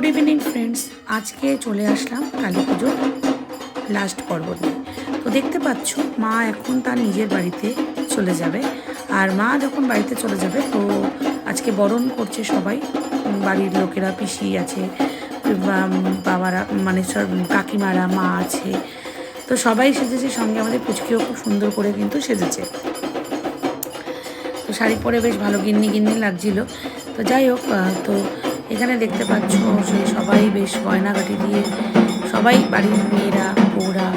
Good evening friends আজকে চলে আসলাম কালী পুজোর লাস্ট পর্ব নিয়ে। তো দেখতে পাচ্ছ, মা এখন তার নিজের বাড়িতে চলে যাবে। আর মা যখন বাড়িতে চলে যাবে, তো আজকে বরণ করছে সবাই। বাড়ির লোকেরা, পিসি আছে বাবারা মানে কাকিমারা, মা আছে। তো সবাই সেজেছে, সঙ্গে আমাদের পুচকিও খুব সুন্দর করে কিন্তু সেজেছে। তো শাড়ি পরে বেশ ভালো গিন্নি গিন্নি লাগছিল। তো যাই হোক তো এখানে দেখতে পাচ্ছ সেই সবাই বেশ গয়নাগাটি দিয়ে সবাই বাড়ির মেয়েরা, বউরা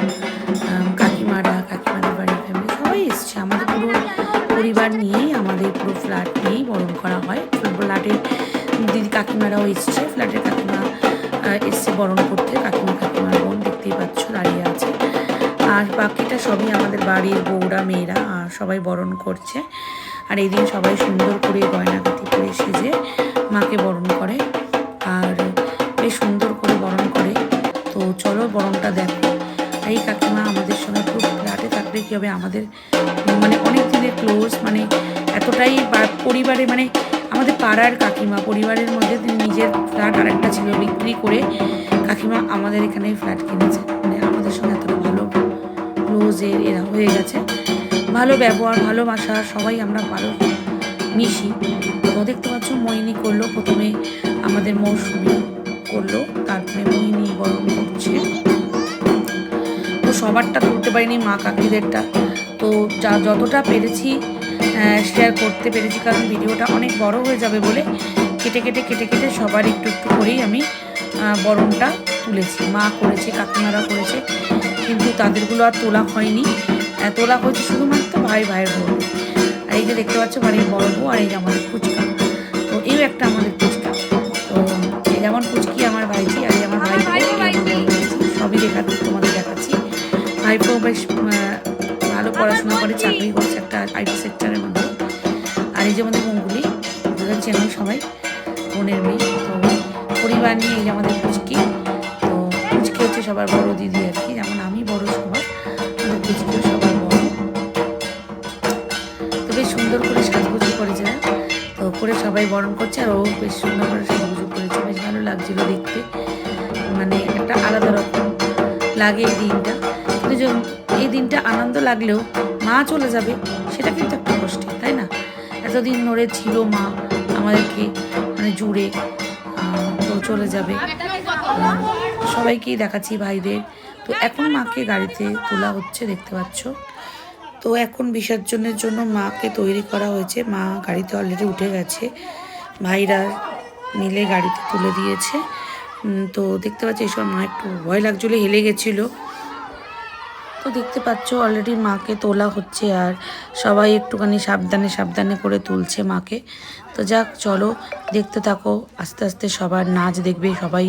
কাকিমারা, কাকিমাদের বাড়ির ফ্যামিলি সবাই এসছে। আমাদের পুরো পরিবার নিয়েই আমাদের পুরো ফ্ল্যাট নিয়েই বরণ করা হয়। ফ্ল্যাটের দিদি কাকিমারাও এসছে। ফ্ল্যাটের কাকিমা এসছে বরণ করতে। কাকিমা, কাকিমার বোন দেখতেই পাচ্ছ, দাঁড়িয়ে আছে। আর বাকিটা সবই আমাদের বাড়ির বউরা, মেয়েরা আর সবাই বরণ করছে। আর এই দিন সবাই সুন্দর করে গয়নাগাটি করে সেজে মাকে বরণ করে। হবে আমাদের মানে অনেক দিনের ক্লোজ মানে এতটাই পরিবারে মানে আমাদের পাড়ার কাকিমা, পরিবারের মধ্যে তিনি নিজের ফ্ল্যাট আরেকটা ছিল বিক্রি করে কাকিমা আমাদের এখানে ফ্ল্যাট কিনেছে। মানে আমাদের সঙ্গে এতটা ভালো ক্লোজের এরা হয়ে গেছে। ভালো ব্যবহার ভালোবাসা সবাই আমরা ভালো মিশি। তো দেখতে পাচ্ছ, মোহিনী করল, প্রথমে আমাদের মৌসুমি করল, তারপরে মোহিনী বরণ করছে। সবারটা তুলতে পারিনি, মা কাকিদেরটা। তো যা যতটা পেরেছি শেয়ার করতে পেরেছি, কারণ ভিডিওটা অনেক বড় হয়ে যাবে বলে কেটে কেটে কেটে কেটে সবার একটু একটু করেই আমি বরণটা তুলেছি। মা করেছে, কাকিমারা করেছে, কিন্তু তাদেরগুলো আর তোলা হয়নি। তোলা হয়েছে শুধুমাত্র ভাই ভাইয়ের বউ আর এই যে দেখতে পাচ্ছ, বাড়ির বড় বউ আর এই যে আমাদের ফুচকা। তো এই একটা আমাদের পড়াশোনা করে চাকরি করছে একটা আইটি সেক্টরের মধ্যে আর এই যে আমাদের মঙ্গুলি যাদের চেনেন সবাই, বোনের মেয়ে। তো পরিবার নিয়ে এই আমাদের পুচকি, তো পুচকি হচ্ছে সবার বড় দিদি আর কি। যেমন আমি বড় সবার, আমাদের পুচকিও সবার বড়। তো বেশ সুন্দর করে সাজগুজু করেছে। তো করে সবাই বরণ করছে আর ও বেশ সুন্দর করে সাজগুজু করেছে। বেশ ভালো লাগছিল দেখতে। মানে একটা আলাদা রকম লাগে এই দিনটা। কিন্তু এই দিনটা আনন্দ লাগলেও মা চলে যাবে, সেটা কিন্তু একটা কষ্ট, তাই না? এতদিন ধরে ছিল মা, আমাদেরকে মানে জুড়ে তো চলে যাবে। সবাইকেই দেখাচ্ছি ভাইদের। তো এখন মাকে গাড়িতে তোলা হচ্ছে, দেখতে পাচ্ছ। তো এখন বিসর্জনের জন্য মাকে তৈরি করা হয়েছে। মা গাড়িতে অলরেডি উঠে গেছে। ভাইরা মিলে গাড়িতে তুলে দিয়েছে। তো দেখতে পাচ্ছি, এসব মা একটু ভয় লাগছিল, হেলে গেছিল। তো দেখতে পাচ্ছ অলরেডি মাকে তোলা হচ্ছে আর সবাই একটুখানি সাবধানে সাবধানে করে তুলছে মাকে। তো যাক, চলো দেখতে থাকো, আস্তে আস্তে সবার নাচ দেখবে, সবাই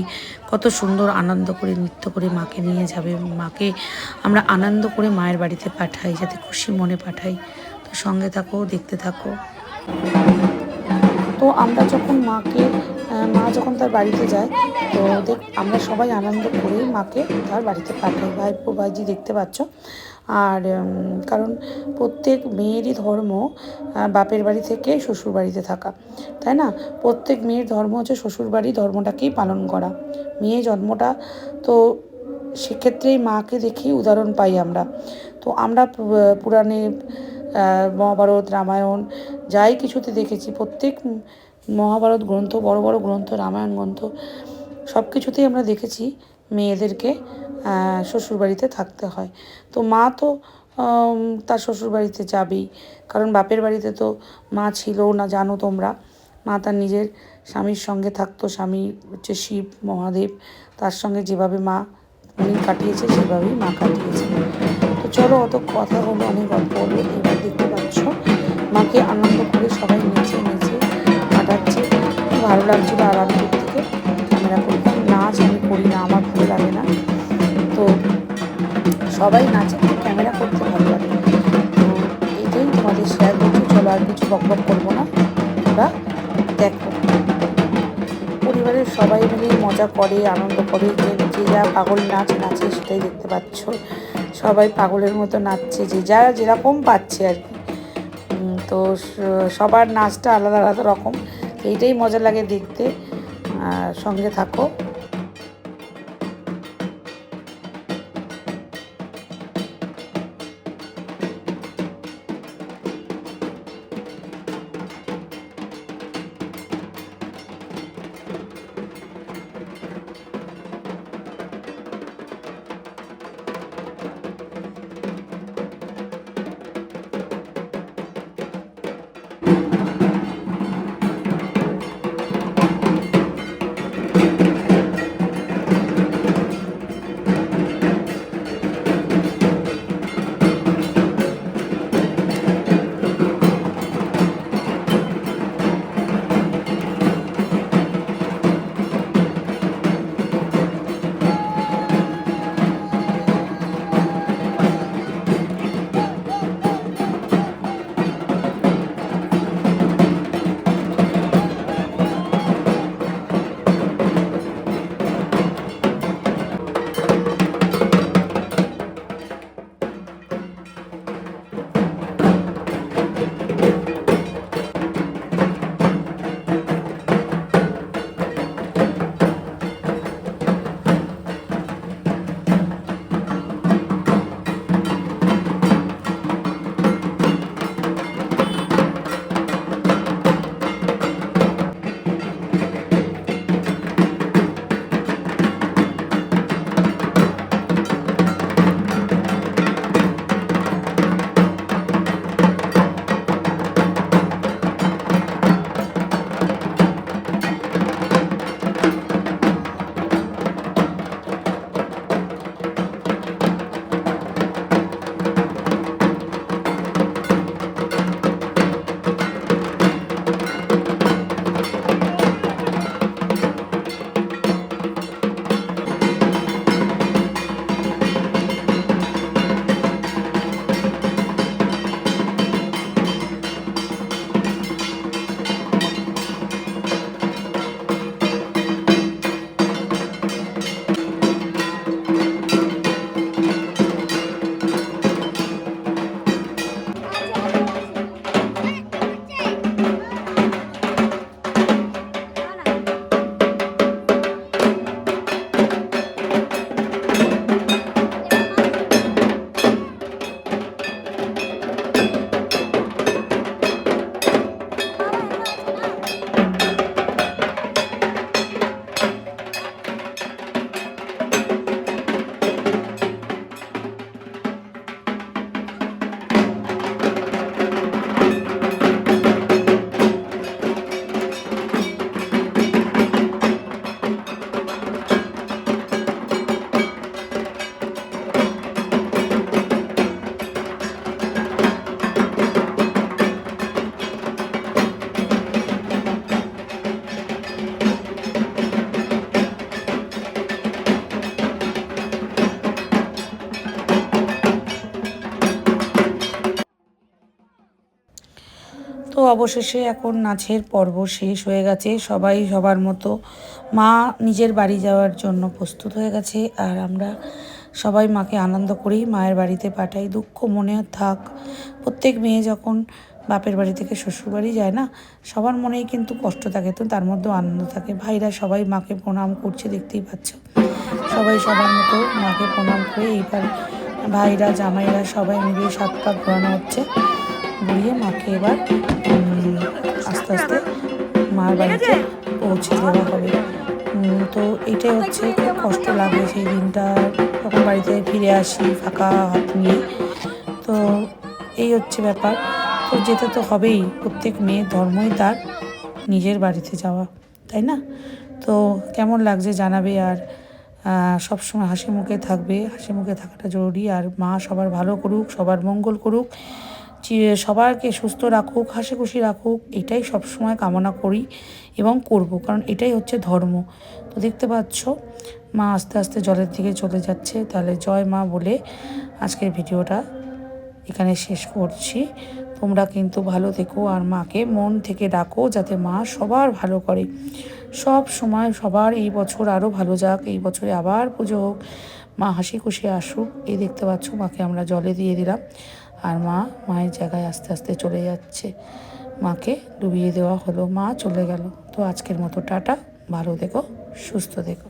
কত সুন্দর আনন্দ করে নৃত্য করে মাকে নিয়ে যাবে। মাকে আমরা আনন্দ করে মায়ের বাড়িতে পাঠাই, যাতে খুশি মনে পাঠাই। তো সঙ্গে থাকো, দেখতে থাকো। তো আমরা যখন মাকে মা যখন তার বাড়িতে যায়, তো দেখ, আমরা সবাই আনন্দ করেই মাকে তার বাড়িতে পাঠাই। ভাইপো ভাইজি দেখতে পাচ্ছ? আর কারণ প্রত্যেক মেয়েরই ধর্ম বাপের বাড়ি থেকে শ্বশুর বাড়িতে থাকা, তাই না? প্রত্যেক মেয়ের ধর্ম হচ্ছে শ্বশুর বাড়ি ধর্মটাকেই পালন করা। মেয়ে জন্মটা, তো সেক্ষেত্রেই মাকে দেখেই উদাহরণ পাই আমরা। তো আমরা পুরাণে মহাভারত, রামায়ণ, যাই কিছুতে দেখেছি, প্রত্যেক মহাভারত গ্রন্থ, বড় বড় গ্রন্থ, রামায়ণ গ্রন্থ সব কিছুতেই আমরা দেখেছি মেয়েদেরকে শ্বশুরবাড়িতে থাকতে হয়। তো মা তো তার শ্বশুরবাড়িতে যাবেই, কারণ বাপের বাড়িতে তো মা ছিল না, জানো তোমরা। মা তার নিজের স্বামীর সঙ্গে থাকতো, স্বামী হচ্ছে শিব, মহাদেব। তার সঙ্গে যেভাবে মা কাটিয়েছে, সেভাবেই মা কাটিয়েছে। তো চলো, অত কথা হলো অনেক গল্প হলো এবার দেখতে পাচ্ছ মাকে আনন্দ করে সবাই নেচে নেচে কাটাচ্ছে। ভালো লাগছিল আর আমি দূর থেকে ক্যামেরা করতাম নাচ আমি করি না, আমার ভালো লাগে না। তো সবাই নাচে ক্যামেরা করতে ভালো লাগে। তো এইটাই তোমাদের শেয়ার করছি। চলো আর কিছু বক বক করব না। তোমরা দেখো। পরিবারের সবাই মিলে মজা করে, আনন্দ করে যে যা পাগল নাচ নাচে সেটাই দেখতে পাচ্ছ। সবাই পাগলের মতো নাচছে, যে যারা যেরকম পাচ্ছে আর কি। তো সবার নাচটা আলাদা আলাদা রকম, এইটাই মজা লাগে দেখতে। আর সঙ্গে থাকো। অবশেষে এখন নাচের পর্ব শেষ হয়ে গেছে। সবাই সবার মতো মা নিজের বাড়ি যাওয়ার জন্য প্রস্তুত হয়ে গেছে আর আমরা সবাই মাকে আনন্দ করেই মায়ের বাড়িতে পাঠাই। দুঃখ মনে থাক, প্রত্যেক মেয়ে যখন বাপের বাড়ি থেকে শ্বশুর বাড়ি যায় না, সবার মনেই কিন্তু কষ্ট থাকে তো তার মধ্যেও আনন্দ থাকে। ভাইরা সবাই মাকে প্রণাম করছে, দেখতেই পাচ্ছ। সবাই সবার মতো মাকে প্রণাম করে এইবার ভাইরা জামাইরা সবাই মিলে সাতটা ঘোরানো হচ্ছে। ঘুরিয়ে মাকে এবার আস্তে আস্তে মার বাড়িতে পৌঁছে দেওয়া হবে। তো এটাই হচ্ছে খুব কষ্ট লাগে সেই দিনটা। তখন বাড়িতে ফিরে আসি ফাঁকা হাত নিয়ে। তো এই হচ্ছে ব্যাপার। তো যেতে তো হবেই, প্রত্যেক মেয়ে ধর্মই তার নিজের বাড়িতে যাওয়া, তাই না? তো কেমন লাগছে জানাবে আর সবসময় হাসি মুখে থাকবে। হাসি মুখে থাকাটা জরুরি। আর মা সবার ভালো করুক, সবার মঙ্গল করুক। সবাইকে সুস্থ রাখুক হাসি খুশি রাখুক, এটাই সবসময় কামনা করি এবং করব। কারণ এটাই হচ্ছে ধর্ম। তো দেখতে পাচ্ছ, মা আস্তে আস্তে জলের দিকে চলে যাচ্ছে। তাহলে জয় মা বলে আজকের ভিডিওটা এখানে শেষ করছি। তোমরা কিন্তু ভালো থেকো আর মাকে মন থেকে ডাকো যাতে মা সবার ভালো করে। সব সময় সবার এই বছর আরও ভালো যাক, এই বছরে আবার পুজো হোক, মা হাসি খুশি আসুক। এই দেখতে পাচ্ছ, মাকে আমরা জলে দিয়ে দিলাম। আর মা মায়ের জায়গায় আস্তে আস্তে চলে যাচ্ছে। মাকে ডুবিয়ে দেওয়া হলো, মা চলে গেল। তো আজকের মতো টাটা, ভালো দেখো সুস্থ থেকো।